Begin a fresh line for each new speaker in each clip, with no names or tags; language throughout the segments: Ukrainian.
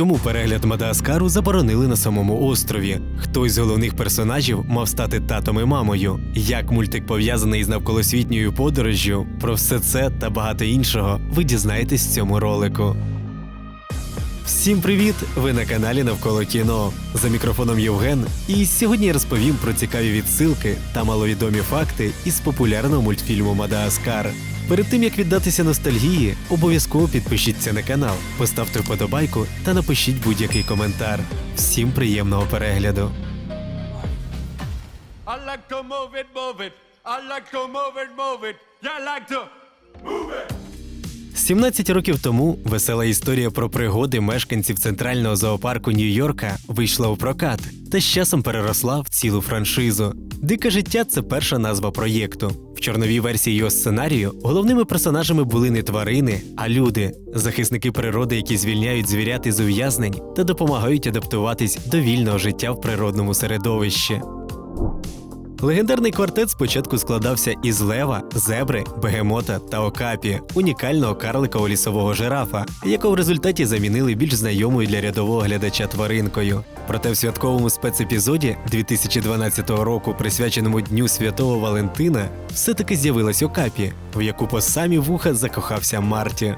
Чому перегляд Мадагаскару заборонили на самому острові? Хтось з головних персонажів мав стати татом і мамою? Як мультик пов'язаний з навколосвітньою подорожжю? Про все це та багато іншого ви дізнаєтесь в цьому ролику. Всім привіт! Ви на каналі Навколо кіно. За мікрофоном Євген. І сьогодні я розповім про цікаві відсилки та маловідомі факти із популярного мультфільму Мадагаскар. Перед тим як віддатися ностальгії, обов'язково підпишіться на канал, поставте вподобайку та напишіть будь-який коментар. Всім приємного перегляду!
I like to move it, move it. I like to move it, move it. Yeah, I like to.
17 років тому весела історія про пригоди мешканців центрального зоопарку Нью-Йорка вийшла у прокат та з часом переросла в цілу франшизу. Дике життя це перша назва проєкту. В чорновій версії його сценарію головними персонажами були не тварини, а люди, захисники природи, які звільняють звірят із ув'язнень та допомагають адаптуватись до вільного життя в природному середовищі. Легендарний квартет спочатку складався із лева, зебри, бегемота та окапі, унікального карликового лісового жирафа, якого в результаті замінили більш знайомою для рядового глядача тваринкою. Проте в святковому спецепізоді 2012 року, присвяченому Дню Святого Валентина, все-таки з'явилась окапі, в яку по самі вуха закохався Марті.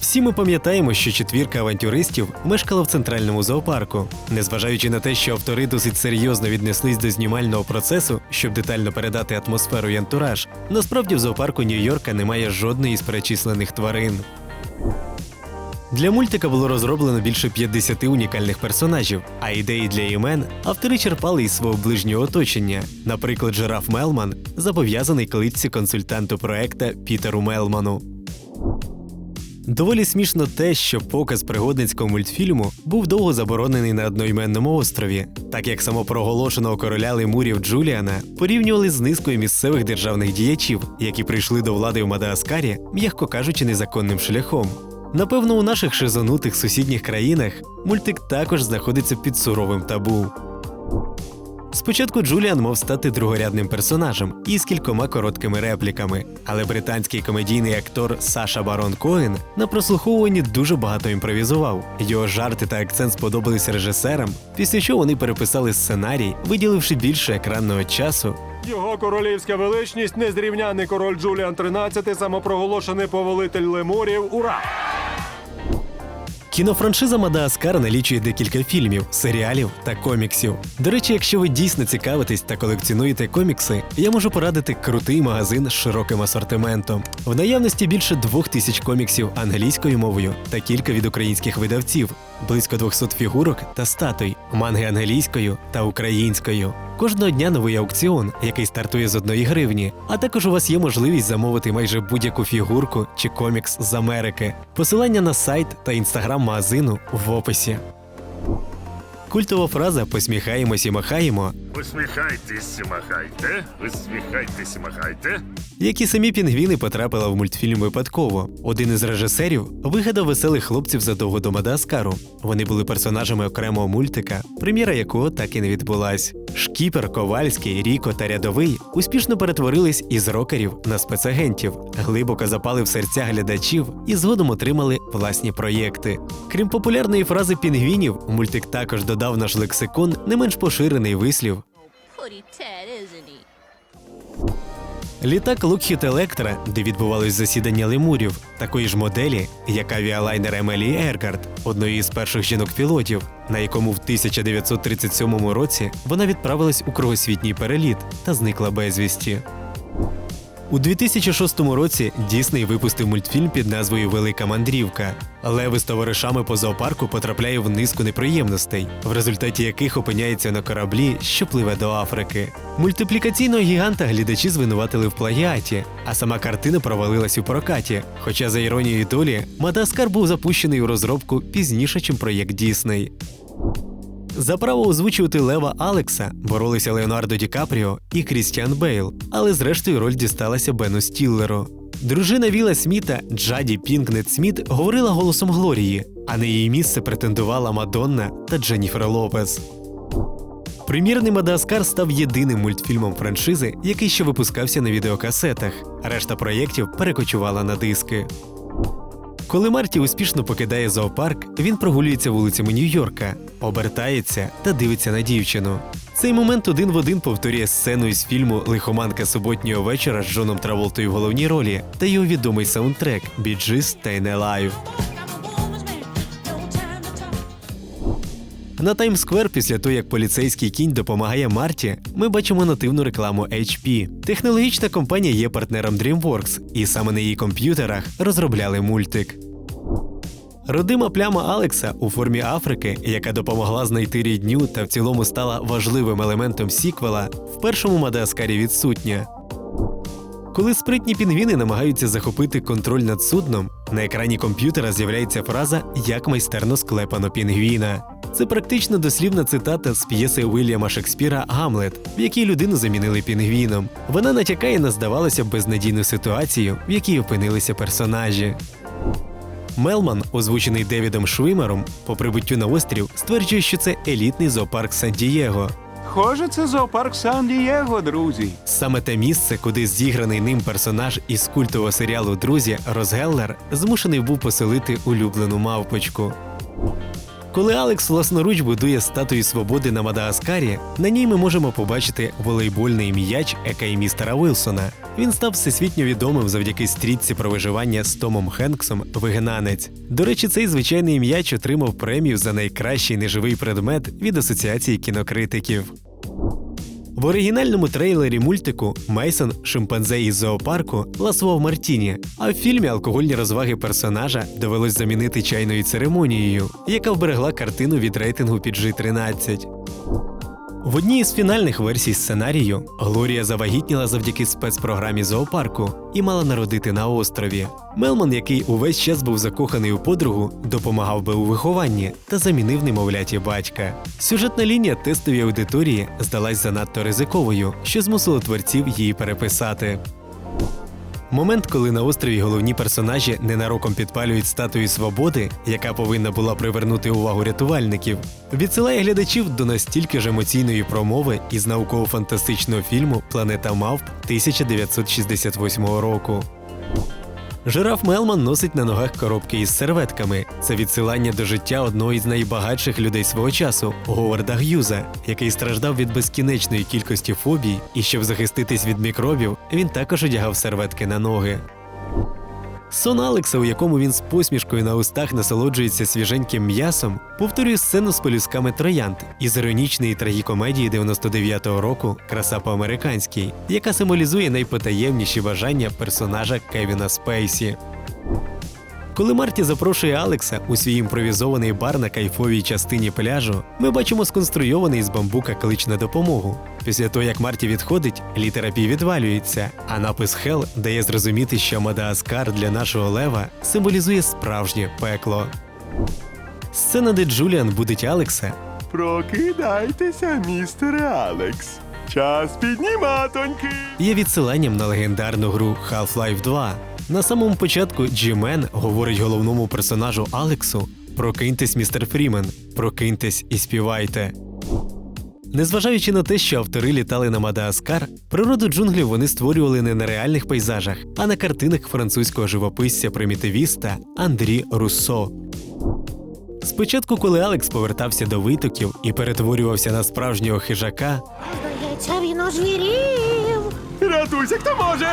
Всі ми пам'ятаємо, що четвірка авантюристів мешкала в центральному зоопарку. Незважаючи на те, що автори досить серйозно віднеслись до знімального процесу, щоб детально передати атмосферу і антураж, насправді в зоопарку Нью-Йорка немає жодної з перечислених тварин. Для мультика було розроблено більше 50 унікальних персонажів, а ідеї для імен автори черпали із свого ближнього оточення. Наприклад, жираф Мелман зобов'язаний кличці консультанту проекта Пітеру Мелману. Доволі смішно те, що показ пригодницького мультфільму був довго заборонений на одноіменному острові, так як самопроголошеного короля лемурів Джуліана порівнювали з низкою місцевих державних діячів, які прийшли до влади в Мадагаскарі, м'яко кажучи, незаконним шляхом. Напевно, у наших шизонутих сусідніх країнах мультик також знаходиться під суровим табу. Спочатку Джуліан мав стати другорядним персонажем із кількома короткими репліками, але британський комедійний актор Саша Барон Коен на прослуховуванні дуже багато імпровізував. Його жарти та акцент сподобались режисерам, після чого вони переписали сценарій, виділивши більше екранного часу.
Його королівська величність, незрівняний король Джуліан XIII, самопроголошений повелитель лемурів. Ура!
Кінофраншиза Мадагаскар налічує декілька фільмів, серіалів та коміксів. До речі, якщо ви дійсно цікавитесь та колекціонуєте комікси, я можу порадити крутий магазин з широким асортиментом. В наявності більше двох тисяч коміксів англійською мовою та кілька від українських видавців, близько 200 фігурок та статуй, манги англійською та українською. Кожного дня новий аукціон, який стартує з одної гривні. А також у вас є можливість замовити майже будь-яку фігурку чи комікс з Америки. Посилання на сайт та інстаграм магазину в описі. Культова фраза Посміхаємось і махаємо,
Усміхайтесь, махайте, усміхайтесь, махайте.
як і самі пінгвіни потрапила в мультфільм випадково. Один із режисерів вигадав веселих хлопців задовго до Мадагаскару. Вони були персонажами окремого мультика, прем'єра якого так і не відбулась. Шкіпер, Ковальський, Ріко та Рядовий успішно перетворились із рокерів на спецагентів, глибоко запали в серця глядачів і згодом отримали власні проєкти. Крім популярної фрази пінгвінів, мультик також додав наш лексикон не менш поширений вислів
Putty Ted, isn't he?
Літак Лукхіт Електра, де відбувалось засідання лемурів, такої ж моделі, як авіалайнер Емелі Ергард, одної із перших жінок-пілотів, на якому в 1937 році вона відправилась у кругосвітній переліт та зникла безвісті. У 2006 році Дісней випустив мультфільм під назвою Велика мандрівка. Леви з товаришами по зоопарку потрапляє в низку неприємностей, в результаті яких опиняється на кораблі, що пливе до Африки. Мультиплікаційного гіганта глядачі звинуватили в плагіаті, а сама картина провалилась у прокаті. Хоча, за іронією долі, Мадаскар був запущений у розробку пізніше, чим проєкт Дісней. За право озвучувати Лева Алекса боролися Леонардо Ді Капріо і Крістіан Бейл, але зрештою роль дісталася Бену Стіллеру. Дружина Віла Сміта Джаді Пінкнет Сміт говорила голосом Глорії, а на її місце претендувала Мадонна та Дженніфер Лопес. Прем'єрний Мадагаскар став єдиним мультфільмом франшизи, який ще випускався на відеокасетах. Решта проєктів перекочувала на диски. Коли Марті успішно покидає зоопарк, він прогулюється вулицями Нью-Йорка, обертається та дивиться на дівчину. Цей момент один в один повторює сцену із фільму Лихоманка суботнього вечора з Джоном Траволтою в головній ролі та його відомий саундтрек Біджис та Alive. На Таймсквер, після того, як поліцейський кінь допомагає Марті, ми бачимо нативну рекламу HP. Технологічна компанія є партнером DreamWorks, і саме на її комп'ютерах розробляли мультик. Родима пляма Алекса у формі Африки, яка допомогла знайти рідню та в цілому стала важливим елементом сіквела, в першому Мадагаскарі відсутня. Коли спритні пінгвіни намагаються захопити контроль над судном, на екрані комп'ютера з'являється фраза Як майстерно склепано пінгвіна. Це практично дослівна цитата з п'єси Уільяма Шекспіра Гамлет, в якій людину замінили пінгвіном. Вона натякає на здавалося б безнадійну ситуацію, в якій опинилися персонажі. Мелман, озвучений Девідом Швимером, по прибуттю на острів, стверджує, що це елітний зоопарк Сан-Дієго.
Схоже, це зоопарк Сан-Дієго, друзі.
Саме те місце, куди зіграний ним персонаж із культового серіалу Друзі Розгеллер змушений був поселити улюблену мавпочку. Коли Алекс власноруч будує статую свободи на Мадагаскарі, на ній ми можемо побачити волейбольний м'яч Екей містера Вилсона. Він став всесвітньо відомим завдяки стрітці про виживання з Томом Хенксом Вигнанець. До речі, цей звичайний м'яч отримав премію за найкращий неживий предмет від Асоціації кінокритиків. В оригінальному трейлері мультику Мейсон шимпанзе із зоопарку ласував Мартіні, а в фільмі алкогольні розваги персонажа довелось замінити чайною церемонією, яка вберегла картину від рейтингу PG-13. В одній із фінальних версій сценарію Глорія завагітніла завдяки спецпрограмі зоопарку і мала народити на острові. Мелман, який увесь час був закоханий у подругу, допомагав би у вихованні та замінив немовляті батька. Сюжетна лінія тестовій аудиторії здалась занадто ризиковою, що змусило творців її переписати. Момент, коли на острові головні персонажі ненароком підпалюють статую свободи, яка повинна була привернути увагу рятувальників, відсилає глядачів до настільки ж емоційної промови із науково-фантастичного фільму Планета мавп 1968 року. Жираф Мелман носить на ногах коробки із серветками. Це відсилання до життя одного із найбагатших людей свого часу Говарда Г'юза, який страждав від безкінечної кількості фобій, і щоб захиститись від мікробів, він також одягав серветки на ноги. Сон Алекса, у якому він з посмішкою на устах насолоджується свіженьким м'ясом, повторює сцену з полюсками троянд із іронічної трагікомедії 99-го року Краса по-американській, яка символізує найпотаємніші бажання персонажа Кевіна Спейсі. Коли Марті запрошує Алекса у свій імпровізований бар на кайфовій частині пляжу, ми бачимо сконструйований з бамбука клич на допомогу. Після того, як Марті відходить, літера Пі відвалюється, а напис Хел дає зрозуміти, що Мадагаскар для нашого лева символізує справжнє пекло. Сцена, де Джуліан будить Алекса,
Прокидайтеся, містере Алекс. Час підніматоньки.
є відсиланням на легендарну гру Half-Life 2. На самому початку Джімен говорить головному персонажу Алексу: Прокиньтесь, містер Фрімен, прокиньтесь і співайте. Незважаючи на те, що автори літали на Мадагаскар, природу джунглів вони створювали не на реальних пейзажах, а на картинах французького живописця примітивіста Андрі Руссо. Спочатку, коли Алекс повертався до витоків і перетворювався на справжнього хижака,
Здається, він озвірів.
Рятуйся, хто може!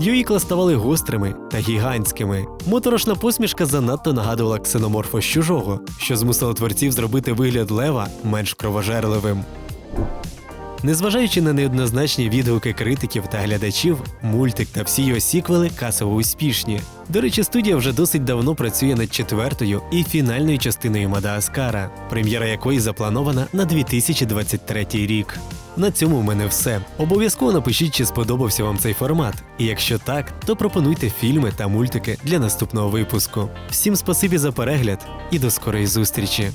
Ікла ставали гострими та гігантськими. Моторошна посмішка занадто нагадувала ксеноморфа з чужого, що змусило творців зробити вигляд лева менш кровожерливим. Незважаючи на неоднозначні відгуки критиків та глядачів, мультик та всі його сіквели касово успішні. До речі, студія вже досить давно працює над четвертою і фінальною частиною Мадагаскара, прем'єра якої запланована на 2023 рік. На цьому в мене все. Обов'язково напишіть, чи сподобався вам цей формат. І якщо так, то пропонуйте фільми та мультики для наступного випуску. Всім спасибі за перегляд і до скорої зустрічі!